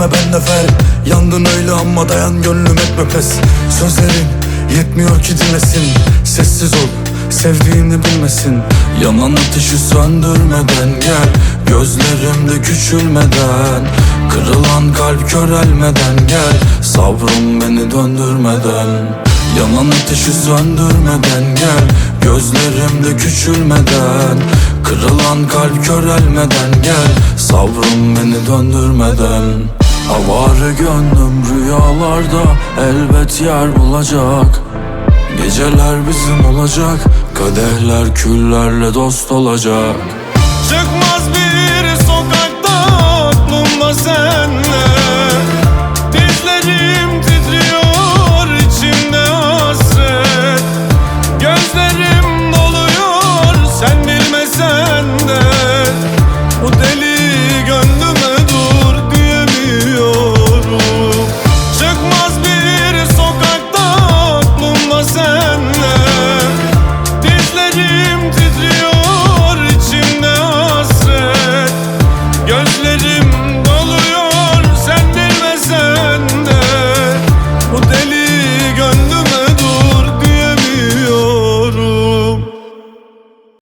dönme ben nefer Yandın öyle ama dayan gönlüm etme pes Sözlerin yetmiyor ki dinlesin. Sessiz ol sevdiğini bilmesin. Yanan ateşi söndürmeden gel. Gözlerimde küçülmeden. Kırılan kalp körelmeden gel. Sabrım beni döndürmeden. Yanan ateşi söndürmeden gel. Gözlerimde küçülmeden. Kırılan kalp körelmeden gel. Sabrım beni döndürmeden Avare gönlüm rüyalarda elbet yer bulacak. Geceler bizim olacak Kadehler küllerle dost olacak. Çıkma